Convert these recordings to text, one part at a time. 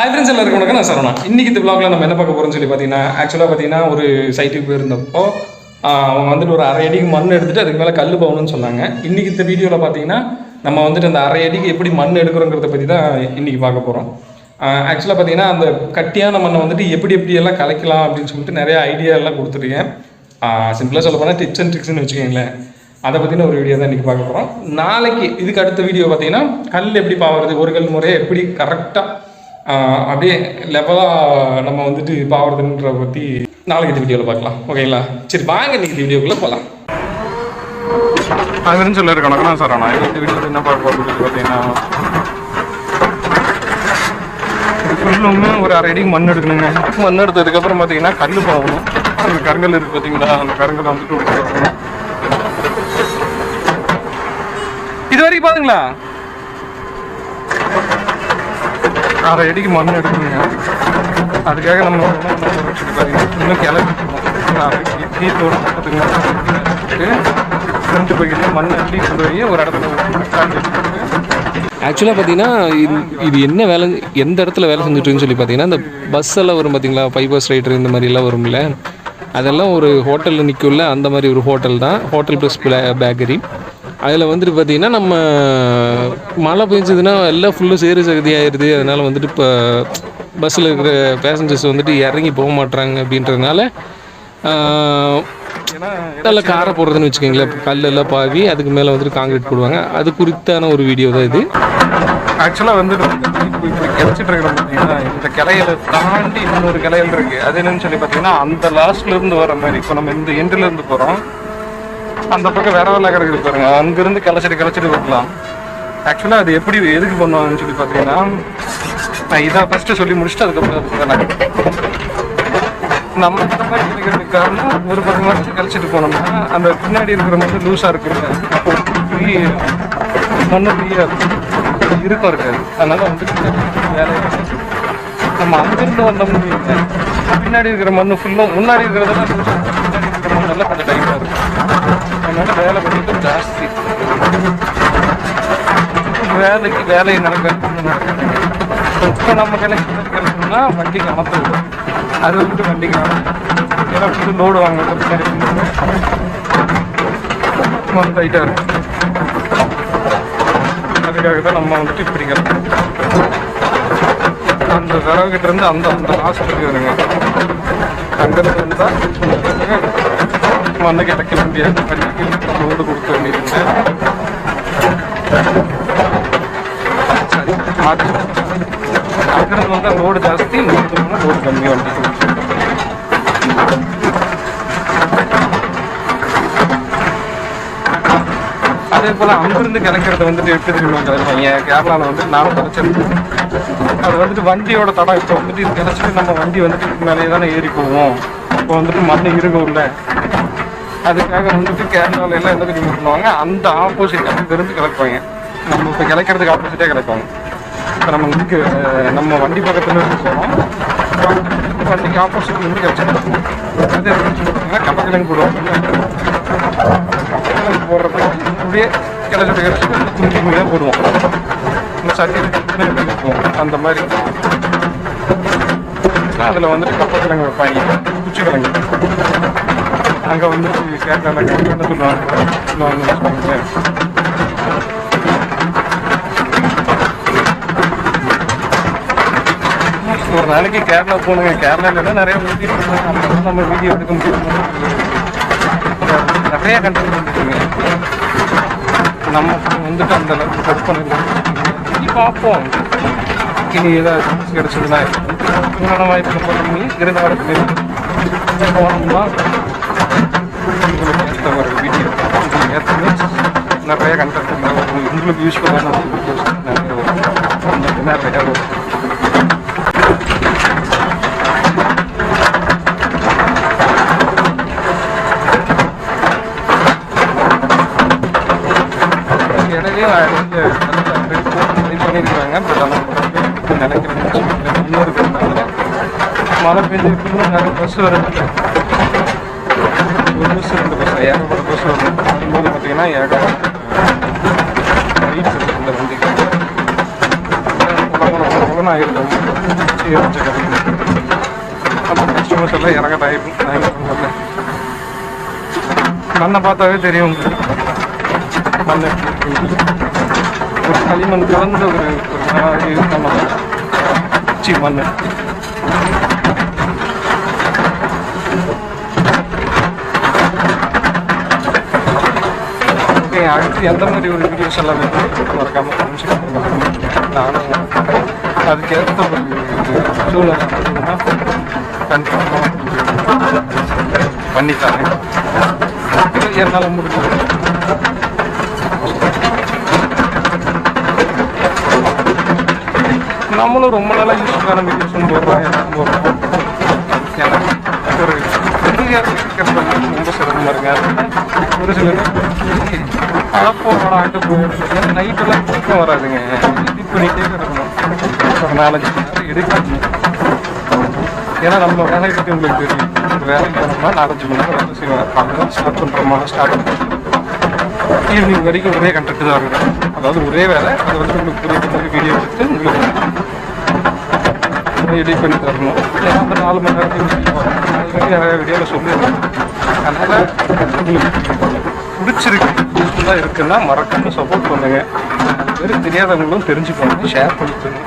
Hi friends எல்லாருக்கும் வணக்கம். நான் சரவணா. இன்னைக்கு இந்த பிளாக்ல நம்ம என்ன பார்க்க போறோம்னு சொல்லி பார்த்தீங்கன்னா ஆக்சுவலாக பார்த்தீங்கன்னா ஒரு சைட்டுக்கு போயிருந்தப்போ அவங்க வந்துட்டு ஒரு அரை அடிக்கு மண் எடுத்துட்டு அதுக்கு மேலே கல் போகணும்னு சொன்னாங்க. இன்னைக்கு இந்த வீடியோவில் பார்த்தீங்கன்னா நம்ம வந்துட்டு அந்த அரை அடிக்கு எப்படி மண் எடுக்கிறோங்கிறத பற்றி தான் இன்னைக்கு பார்க்க போகிறோம் ஆக்சுவலாக பார்த்தீங்கன்னா அந்த கட்டியான மண்ணை வந்துட்டு எப்படி எப்படி எல்லாம் கலைக்கலாம் அப்படின்னு சொல்லிட்டு நிறைய ஐடியா எல்லாம் கொடுத்துருக்கேன். சிம்பிளாக சொல்ல போனால் டிப்ஸ் அண்ட் ட்ரிக்ஸ்னு வச்சுக்கோங்களேன். அதை பற்றின ஒரு வீடியோ தான் இன்றைக்கி பார்க்க போகிறோம் நாளைக்கு இதுக்கு அடுத்த வீடியோ பார்த்தீங்கன்னா கல் எப்படி பாவுறது ஒரு கல் முறையை எப்படி கரெக்டாக அப்படியே லெவலாக நம்ம வந்துட்டு பாவுறதுன்ற பற்றி நாளைக்கு இந்த வீடியோவில் பார்க்கலாம். ஓகேங்களா சரி வாங்க இன்னைக்கு இந்த வீடியோக்குள்ளே போகலாம் அதுன்னு சொல்லியிருக்கேன் வணக்கம் சார். நான் இந்த வீடியோவில் என்ன பார்க்க போகிறது பார்த்தீங்கன்னா ஃபுல்லுமே ஒரு அரை அடிக்கு மண் எடுக்கணுங்க. மண் எடுத்ததுக்கப்புறம் பார்த்தீங்கன்னா கல் போகணும். அந்த கருங்கல் இருக்குது பார்த்தீங்களா? அந்த கருங்கல் வந்துட்டு இது வரைக்கும் பாருங்களா அரை அடிக்கு மண் எடுக்கணுங்க. அதுக்காக நம்ம பார்த்தீங்கன்னா இன்னும் கிளம்பி தீத்தோட பார்த்துங்க மண் அள்ளி கொண்டு போய் ஒரு இடத்துல ஆக்சுவலாக பார்த்தீங்கன்னா இது- இது என்ன வேலை எந்த இடத்துல வேலை செஞ்சுட்டுருன்னு சொல்லி பார்த்தீங்கன்னா இந்த பஸ் எல்லாம் வரும் பார்த்தீங்களா? பைபர்ஸ் ரைடர் இந்த மாதிரிலாம் வரும்ல. அதெல்லாம் ஒரு ஹோட்டலில் நிற்கும்ல அந்த மாதிரி ஒரு ஹோட்டல் தான். ஹோட்டல் ப்ளஸ் பேக்கரி அதில் வந்துட்டு பார்த்தீங்கன்னா நம்ம மழை பெஞ்சதுன்னா எல்லாம் ஃபுல்லும் சேறு சகதி ஆயிடுது அதனால் வந்துட்டு இப்போ பஸ்ஸில் இருக்கிற பேசஞ்சர்ஸ் வந்துட்டு இறங்கி போக மாட்றாங்க அப்படின்றதுனால நல்லா காரை போடுறதுன்னு வச்சுக்கோங்களேன். கல்லெல்லாம் பாவி அதுக்கு மேலே வந்துட்டு காங்கிரீட் போடுவாங்க. அது குறித்தான ஒரு வீடியோ தான் இது. ஆக்சுவலாக வந்து இப்போ இருக்கிற பார்த்தீங்கன்னா இந்த கிளையில தாண்டி இன்னொரு கிளையல் இருக்குது அது என்னன்னு சொல்லி பார்த்தீங்கன்னா அந்த லாஸ்ட்லேருந்து வர மாதிரி. இப்போ நம்ம இந்த எண்ட்லேருந்து போகிறோம் அந்த பக்கம் வேற வேலை கிடக்குது பாருங்க. அங்கிருந்து கிளச்சிட்டு கிளச்சிட்டு வரலாம் ஆக்சுவலாக அது எப்படி எதுக்கு பண்ணுவாங்கன்னு சொல்லி பார்த்தீங்கன்னா நான் இதான் ஃபஸ்ட்டு சொல்லி முடிச்சுட்டு அதுக்கப்புறம் அதுக்கு நம்ம காரணம் ஒரு பத்து வருஷம் கழிச்சிட்டு போனோம்னா அந்த பின்னாடி இருக்கிற மண்ணு லூஸாக இருக்குல்ல அப்போ ஃப்ரீ மண்ணு ஃப்ரீயாக இருக்கும். இருக்கும் இருக்காது. அதனால வந்து வேலை நம்ம அங்கிருந்து வந்த முடியும் பின்னாடி இருக்கிற மண்ணு ஃபுல்லும் முன்னாடி இருக்கிறதெல்லாம் பின்னாடி இருக்கிற மண்ணெல்லாம் கொஞ்சம் டைட்டாக இருக்கும். அதனால வேலை கொஞ்சம் ஜாஸ்தி. வேலைக்கு வேலை நடக்கிறது நடக்கிறது இப்போ நம்ம கிடைக்கிறதுனா வண்டி வண்டிக்கு விடும் அது வந்துட்டு வண்டிக்கு ஏன்னா புது லோடு வாங்க பின்னாடி டைட்டாக இருக்கும். அதுக்காக தான் நம்ம வந்துட்டு இப்படி கிடக்கும் அந்த விறகு கிட்ட இருந்து அந்த அந்த ஹாஸ்பிட்டலுக்கு வருங்க. அங்கிருந்து வந்தால் மண்ணு கிடைக்க முடியாது வண்டிக்கு லோடு கொடுக்க வேண்டியது சரி அது அங்கிருந்து வந்தால் ரோடு ஜாஸ்தி இங்கிருந்து ரோடு கம்மி அதே போல் அங்கிருந்து கிளக்கிறது வந்துட்டு எப்படி தெரியுமா நீங்கள் கேரளாவில் வந்துட்டு நானும் கிடச்சிருக்கேன் அது வந்துட்டு வண்டியோட தடம் இப்போ வந்துட்டு இது கிடச்சிட்டு நம்ம வண்டி வந்துட்டு மேலே தானே ஏறி போவோம் இப்போ வந்துட்டு மண் இல்லை அதுக்காக வந்துட்டு கேரளாவில் எல்லாம் என்ன தெரியுமா பண்ணுவாங்க அந்த ஆப்போசிட் அங்கிருந்து கிளப்பாங்க நம்ம இப்போ கிளக்கிறதுக்கு ஆப்போசிட்டே கிளப்பாங்க இப்போ நம்ம இங்கே நம்ம வண்டி பக்கத்தில் இருந்து போகிறோம் வண்டிக்கு ஆப்போசிட் இருந்து கிடச்சிட்டு அது பார்த்தீங்கன்னா கப்பக்கிழங்கு போடுவாங்க. கிழங்கு போடுறப்ப அப்படியே கிடச்சிட்டு துணி துணி தான் போடுவோம். இந்த சட்டி போவோம் அந்த மாதிரி. அதில் வந்துட்டு கப்பக்கிழங்கு வைப்பாங்க. குச்சி கிழங்கு அங்கே வந்து கேரளாவில் கிழங்கு என்ன சொல்லுவாங்க சொல்லுவாங்கன்னு வச்சுக்கோங்களேன் ஒரு நாளைக்கு கேரளா போகணுங்க கேரளாவில் நிறைய வீடியோ அப்போ நம்ம வீடியோ எடுக்க முடியும் நிறைய கண்டென்ட் வந்துருக்குங்க நம்ம வந்துட்டு அந்த அளவுக்கு செட் பண்ணிருக்கோம் இனி பார்ப்போம். இனி ஏதாவது chance கிடைச்சதுன்னா. பூரணமாக வாய்ப்பு பண்ணி இருந்த வாரத்தில் போனோம்னா உங்களுக்கு ஏற்ற ஒரு வீடியோ உங்களுக்கு ஏற்ற நிறைய கண்டென்ட் உங்களுக்கு யூஸ்ஃபுல்லான வீடியோஸ் நிறைய வரும். நிறைய வரும். இடையிலே வந்து ட்ரை பண்ணியிருக்காங்க பட் ஆனால் நினைக்கிறேன் இன்னொரு மழை பெஞ்சிருக்குன்னு இன்னும் நிறைய பஸ் வருது. ஒரு பஸ் ரெண்டு பஸ் ஏகப்பட்ட பஸ் வரும் மூலம் பார்த்தீங்கன்னா ஏகப்பட்ட வெயிட் இருக்கு நம்ம கஸ்டமர்ஸ் எல்லாம் இறங்க டைம் டைம் மண்ணை பார்த்தாவே தெரியும் மண் ஒரு களிமண் கலந்த ஒரு ஒரு மாதிரி சி மண் அடுத்து எந்த மாதிரி ஒரு வீடியோஸ் எல்லாம் வேணும் மறக்காம நானும் அதுக்கேற்ற ஒரு சூழ்நிலை இருந்ததுன்னா என்னால் முடிஞ்சது நம்மளும் ரொம்ப நாளாக யூஸ் வீடியோஸ் போடுறோம் எல்லாம் போடுறோம் ஒரு ரொம்ப சிரமமாக இருங்க ஒரு சிலர் அழப்போடான்ட்டு போயிடுது நைட்டெல்லாம் தூக்கம் வராதுங்க. இது பண்ணிட்டே ஒரு நாலஞ்சு மணி நேரம் எடிட் பண்ணணும் ஏன்னா நம்ம வேலையை பற்றி உங்களுக்கு தெரியும். ஒரு வேலைக்கு போனோம்னா நாலஞ்சு மணி நேரம் வேலை செய்வாங்க. காலையில் ஸ்டார்ட் பண்ணுறோமா ஸ்டார்ட் பண்ணுறோம் ஈவினிங் வரைக்கும் ஒரே கண்டக்ட் தான் இருக்கும். அதாவது ஒரே வேலை அது வந்து உங்களுக்கு புரிய மாதிரி வீடியோ எடுத்து உங்களுக்கு எடிட் பண்ணி தரணும். ஏன்னா அந்த நாலு மணி நேரத்துக்கு நிறைய வீடியோவில் சொல்லிடுறேன் அதனால் உங்களுக்கு பிடிச்சிருக்கு யூஸ்ஃபுல்லாக இருக்குன்னா மறக்காம சப்போர்ட் பண்ணுங்கள் வெறும் தெரியாதவங்களும் தெரிஞ்சுக்கணும். ஷேர் பண்ணிக்கோங்க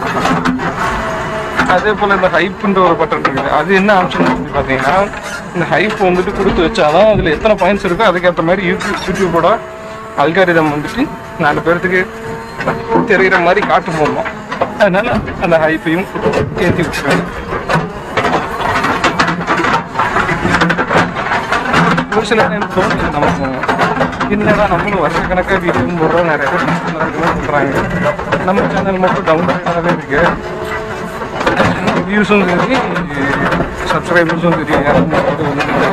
அதே போல் இந்த ஹைப்புன்ற ஒரு பட்டன் இருக்குது. அது என்ன ஆப்ஷன் பார்த்தீங்கன்னா இந்த ஹைப் வந்துட்டு கொடுத்து வச்சாதான் அதில் எத்தனை பாயிண்ட்ஸ் இருக்கோ அதுக்கேற்ற மாதிரி யூடியூப் யூடியூபோட அல்காரிதம் வந்துட்டு நாலு பேர்த்துக்கு தெரிகிற மாதிரி காட்டு போடணும் அதனால அந்த ஹைப்பையும் ஏற்றி விட்டுருவேன் ஒரு சில டைம் நமக்கு. என்னடா நம்மளும் வருஷக்கணக்காக வீடியோ போடுறோம் நிறைய பேர் சொல்கிறாங்க நம்ம சேனல் மட்டும் டவுன்லோடாகவே இருக்கு வியூஸும் சரி சப்ஸ்கிரைபர்ஸும் சரி இல்லை.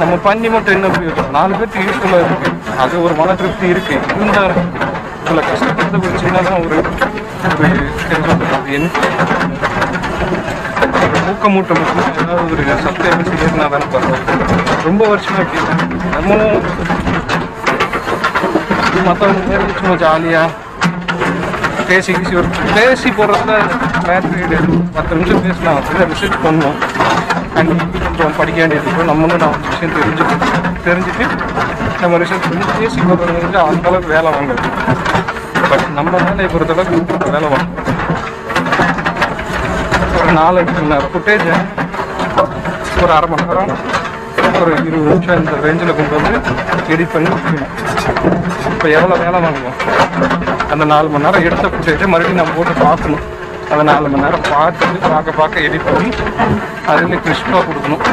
நம்ம பண்ணி மட்டும் என்ன பிரயோஜனம் நாலு பேருக்கு யூஸ்ஃபுல்லாக இருக்கு அது ஒரு மன திருப்தி இருக்கு இருந்தால் சில கஷ்டப்படுத்த ஒரு சின்னதாக ஒரு ஒரு என்ன ஏதாவது ஒரு சப்ஸ்கிரைபர்ஸ் ஏறினா தானே பரவாயில்ல ரொம்ப வருஷமா இப்படி நம்மளும் மற்றவங்க பேர் சும்மா ஜாலியாக பேசி கீசி ஒரு பேசி போடுறதுல மேட்ரு கிடையாது பத்து நிமிஷம் பேசலாம் அப்படியே ரிசர்ச் பண்ணணும் அண்ட் கொஞ்சம் படிக்க வேண்டியது இருக்கும் நம்மளும் நான் விஷயம் தெரிஞ்சு தெரிஞ்சுட்டு நம்ம ரிசர்ச் பண்ணி பேசி போடுறது வந்து அந்த அளவுக்கு வேலை வாங்குறது பட் நம்ம வேலையை பொறுத்தளவுக்கு வேலை வாங்கும் ஒரு நாலஞ்சு மணி நேரம் ஃபுட்டேஜை ஒரு அரை மணி நேரம் ஒரு இருபது நிமிஷம் இந்த ரேஞ்சில் கொண்டு வந்து எடிட் பண்ணி இப்போ எவ்வளோ வேலை வாங்குவோம்? அந்த நாலு மணி நேரம் எடுத்த ஃபுட்டேஜை மறுபடியும் நம்ம போட்டு பார்க்கணும். அந்த நாலு மணி நேரம் பார்த்துட்டு பார்க்க பார்க்க எடிட் பண்ணி அதில் கிறிஸ்பாக கொடுக்கணும்.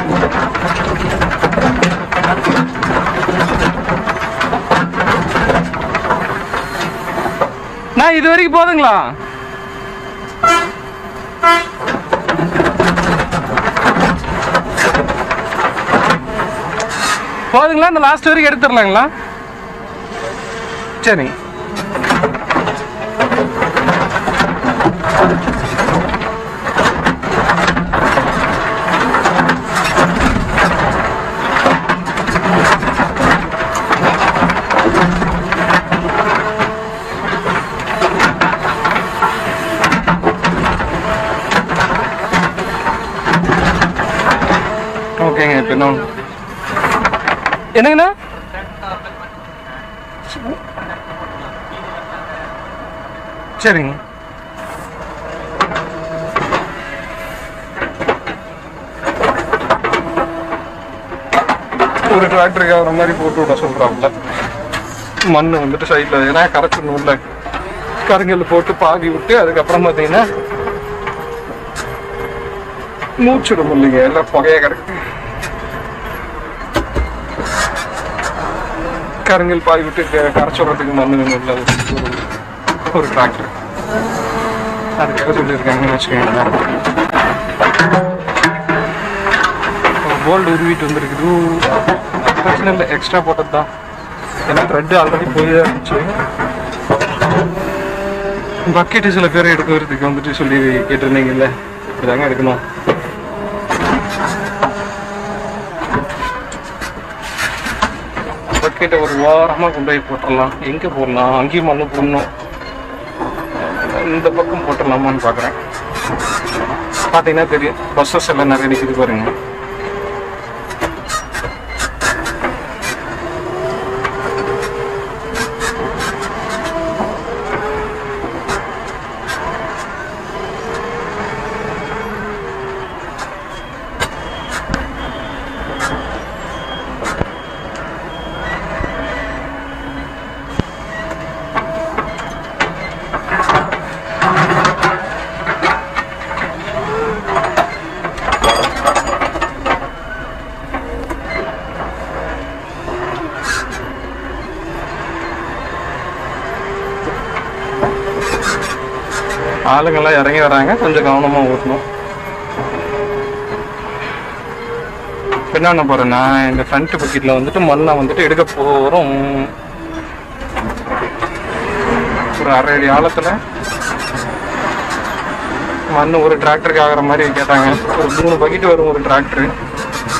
நான் இது வரைக்கும் போதுங்களா? போதுங்களா? இந்த லாஸ்ட் வரைக்கும் எடுத்துடலாங்களா? சரி ஓகேங்க இப்போ என்ன ஒண்ணு? சரிங்க. ஒரு டிராக்டருக்கு வர மாதிரி போட்டு விட சொல்கிறாப்புல மண் வந்துட்டு சைடில் ஏன்னா கரைச்சிடணும்ல. கருங்கல் போட்டு பாகி விட்டு அதுக்கப்புறம் பார்த்தீங்கன்னா மூச்சுடும் இல்லைங்க எல்லாம் புகைய கிடக்கு. கருங்கல் பாகி விட்டு க- கரைச்சு விடுறதுக்கு மண் வேணும்ல ஒரு- ஒரு டிராக்டர் அதுக்காக சொல்லியிருக்காங்கன்னு வச்சுக்கோங்களேன் போல்டு உருவிட்டு வந்திருக்குது. பிரச்சனை இல்லை எக்ஸ்ட்ரா போட்டது தான் ஏன்னா த்ரெட்டு ஆல்ரெடி போய் இருந்துச்சு பக்கெட்டு சில பேர் எடுக்கிறதுக்கு வந்துட்டு சொல்லி கேட்டிருந்தீங்கல்ல இதாங்க எடுக்கணும். பக்கெட்டை ஒரு வாரமாக கொண்டு போய் போட்டுடலாம். எங்கே போடலாம்? அங்கேயும் மண்ணு போடணும். இந்த பக்கம் போட்டுடலாமான்னு பார்க்குறேன். பார்த்தீங்கன்னா தெரியும். பஸ்ஸஸ் எல்லாம் நிறைய நிற்கிது பாருங்கள் ஆளுங்கெல்லாம் இறங்கி வராங்க. கொஞ்சம் கவனமாக ஓட்டணும். என்னென்ன என்ன பண்ண இந்த ஃப்ரண்ட் பக்கெட்டில் வந்துட்டு மண்ணை வந்துட்டு எடுக்க போகிறோம் ஒரு அரை அடி ஆழத்தில். மண் ஒரு டிராக்டருக்கு ஆகிற மாதிரி கேட்டாங்க. ஒரு மூணு பக்கெட் வரும் ஒரு டிராக்டரு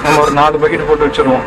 நம்ம ஒரு நாலு பக்கெட் போட்டு வச்சிருவோம்.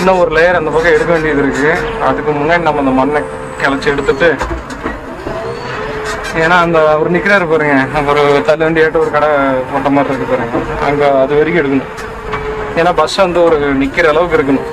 இன்னும் ஒரு லேயர் அந்த பக்கம் எடுக்க வேண்டியது இருக்கு. அதுக்கு முன்னாடி நம்ம அந்த மண்ணை கிளச்சி எடுத்துட்டு ஏன்னா அந்த அவர் நிற்கிறாரு பாருங்க. நம்ம ஒரு தள்ளு வண்டியாட்டு ஒரு கடை போட்ட மாதிரி இருக்கு பாருங்க. அங்கே அது வரைக்கும் எடுக்கணும். ஏன்னா பஸ் வந்து ஒரு நிற்கிற அளவுக்கு இருக்கணும்.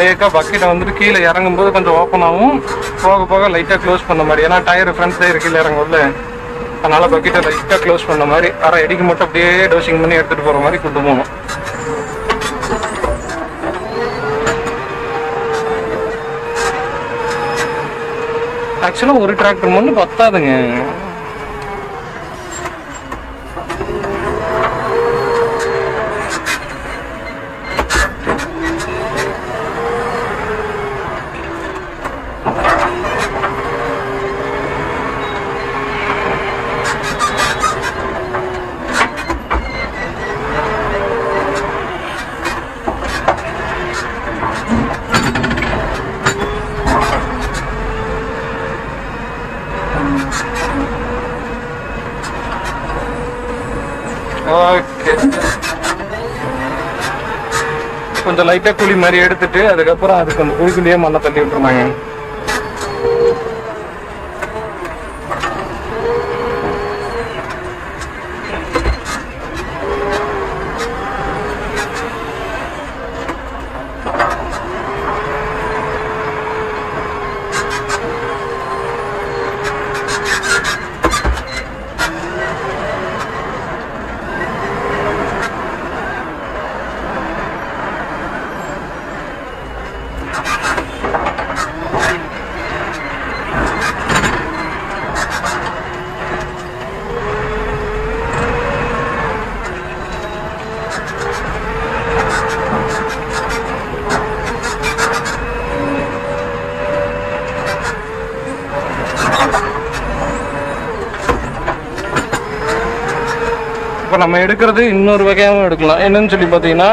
லேக்காக பக்கெட்டை வந்துட்டு கீழே இறங்கும்போது கொஞ்சம் ஓப்பன் ஆகும் போக போக லைட்டாக க்ளோஸ் பண்ண மாதிரி. ஏன்னா டயர் ஃப்ரண்ட் டயர் கீழே இறங்கும்ல. அதனால் பக்கெட்டை லைட்டாக க்ளோஸ் பண்ண மாதிரி. அரை அடிக்கு மட்டும் அப்படியே டோசிங் பண்ணி எடுத்துகிட்டு போகிற மாதிரி கொண்டு போகணும் ஆக்சுவலாக ஒரு டிராக்டர் மட்டும் பத்தாதுங்க. கொஞ்சம் லைட்டாக குழி மாதிரி எடுத்துட்டு அதுக்கப்புறம் அதுக்கு அந்த குழிக்குள்ளேயே மண்ணை தள்ளி விட்டுருந்தாங்க. இப்போ நம்ம எடுக்கிறது இன்னொரு வகையாகவும் எடுக்கலாம். என்னன்னு சொல்லி பார்த்தீங்கன்னா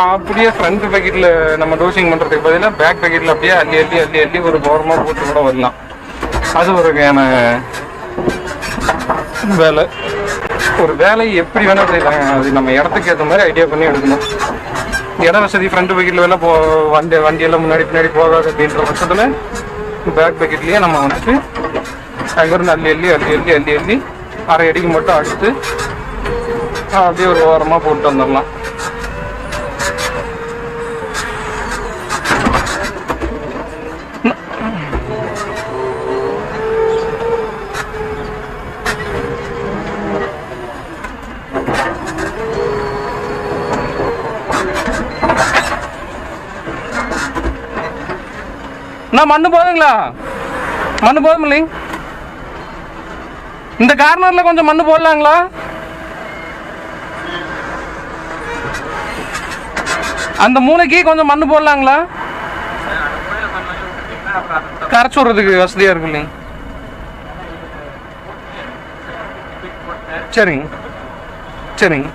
அப்படியே ஃப்ரண்ட் பேக்கெட்டில் நம்ம டோசிங் பண்ணுறதுக்கு பதிலாக பேக் பேக்கெட்டில் அப்படியே அள்ளி அள்ளி அள்ளி அள்ளி ஒரு ஓரமாக போட்டு கூட வரலாம். அது ஒரு வகையான வேலை. ஒரு வேலை எப்படி வேணால் செய்யலாங்க அது நம்ம இடத்துக்கு ஏற்ற மாதிரி ஐடியா பண்ணி எடுக்கணும். இட வசதி ஃப்ரண்ட் பேக்கெட்டில் வேலை போ வண்டி வண்டியெல்லாம் முன்னாடி பின்னாடி போகாது அப்படின்ற பட்சத்தில் பேக் பேக்கெட்லேயே நம்ம வந்துட்டு அங்கேருந்து அள்ளி அள்ளி அள்ளி அள்ளி அள்ளி அள்ளி அரை அடிக்கு மட்டும் அடிச்சுட்டு அப்படியே ஒரு ஓரமாக போட்டு வந்துடலாம். நான் மண்ணு போதுங்களா? மண்ணு போதும் இல்லைங்க இந்த கார்னரில் கொஞ்சம் மண்ணு போடலாங்களா? அந்த மூளைக்கு கொஞ்சம் மண்ணு போடலாங்களா? கரைச்சி விடுறதுக்கு வசதியாக இருக்கும் இல்லைங்க சரிங்க. சரிங்க.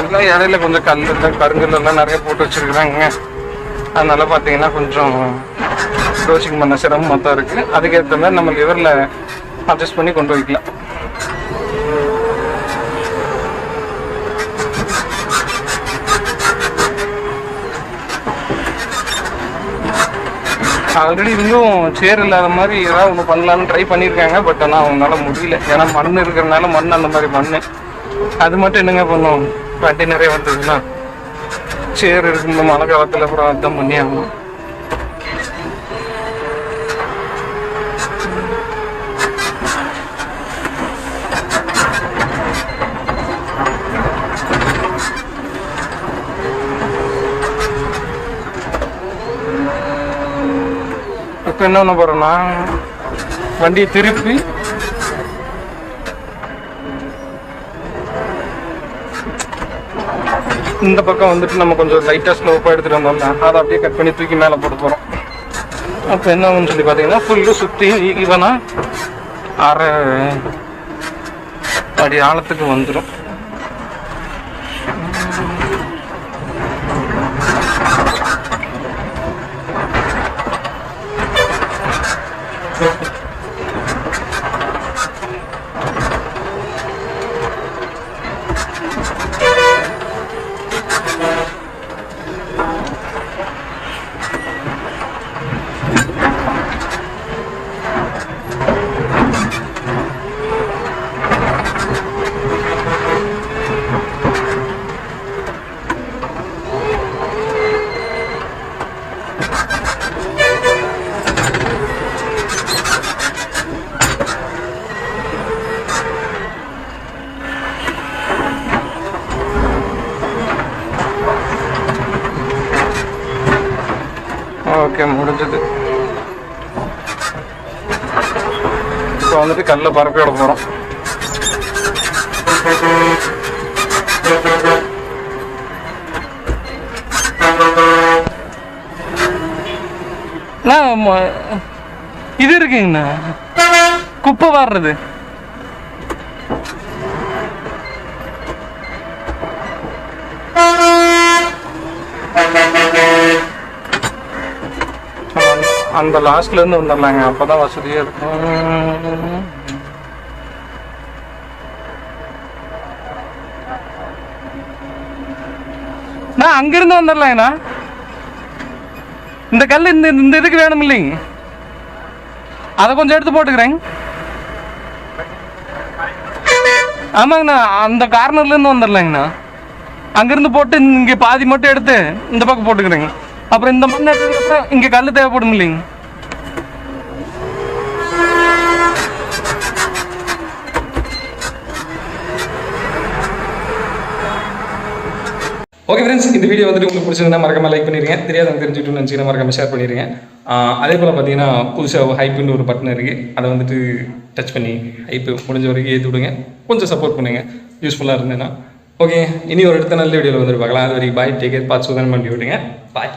எல்லாம் இடையில கொஞ்சம் கல் கருங்கல் எல்லாம் நிறைய போட்டு வச்சிருக்கிறாங்க. அதனால பார்த்தீங்கன்னா கொஞ்சம் ரோசிங் பண்ண சிரமமாக தான் இருக்கு. அதுக்கேற்ற மாதிரி நம்ம லிவரில் அட்ஜஸ்ட் பண்ணி கொண்டு வைக்கலாம் ஆல்ரெடி இன்னும் சேர் இல்லாத மாதிரி ஏதாவது ஒன்று பண்ணலான்னு ட்ரை பண்ணியிருக்காங்க. பட் ஆனால் அவங்களால முடியல. ஏன்னா மண் இருக்கிறனால மண் அந்த மாதிரி மண் அது மட்டும் என்னங்க பண்ணும் வண்டி நிறைய வந்ததுன்னா சேர் இருக்கும் இந்த மழை காலத்தில் அப்புறம் அதான் பண்ணி ஆகணும் இப்போ என்ன பண்ண போகிறோன்னா வண்டியை திருப்பி இந்த பக்கம் வந்துட்டு நம்ம கொஞ்சம் லைட்டாக ஸ்லோப்பாக எடுத்துகிட்டு வந்தோம்னா அதை அப்படியே கட் பண்ணி தூக்கி மேலே போட்டு போகிறோம் அப்போ என்ன சொல்லி பார்த்தீங்கன்னா ஃபுல்லு சுற்றி ஈவனாக அரை அடி ஆழத்துக்கு வந்துடும் ஓகே முடிஞ்சது இப்போ வந்துட்டு கல்ல பரப்பி விட போகிறோம் இது இருக்குங்கண்ணா குப்பை வாடுறது அந்த லாஸ்ட்ல இருந்து வந்துடலாங்க அப்பதான் வசதியா இருக்கும் அங்கிருந்து வந்துடலாங்கண்ணா இந்த கல் இந்த இந்த இதுக்கு வேணும் இல்லைங்க அதை கொஞ்சம் எடுத்து போட்டுக்கிறேங்க ஆமாங்கண்ணா அந்த கார்னர்லேருந்து வந்துடலாங்கண்ணா அங்கிருந்து போட்டு இங்கே பாதி மட்டும் எடுத்து இந்த பக்கம் போட்டுக்கிறேங்க. அப்புறம் இந்த மண் எடுத்ததுக்கப்புறம் இங்கே கல் தேவைப்படும் இல்லைங்க ஓகே ஃப்ரெண்ட்ஸ் இந்த வீடியோ வந்துட்டு உங்களுக்கு பிடிச்சிருந்தா மறக்காம லைக் பண்ணிருங்க. தெரியாதவங்க தெரிஞ்சுட்டு நினச்சிங்கன்னா மறக்காம ஷேர் பண்ணிடுங்க அதே போல் பார்த்தீங்கன்னா புதுசாக ஹைப்புன்னு ஒரு பட்டன் இருக்குது அதை வந்துட்டு டச் பண்ணி ஹைப்பு முடிஞ்ச வரைக்கும் ஏற்றி விடுங்க. கொஞ்சம் சப்போர்ட் பண்ணுங்க. யூஸ்ஃபுல்லாக இருந்தேன்னா ஓகே இனி ஒரு அடுத்த நல்ல வீடியோவில் வந்துட்டு பார்க்கலாம். அது வரைக்கும் பாய் டேக் கேர் பார்த்து சுதன் பண்ணி விடுங்க பாய்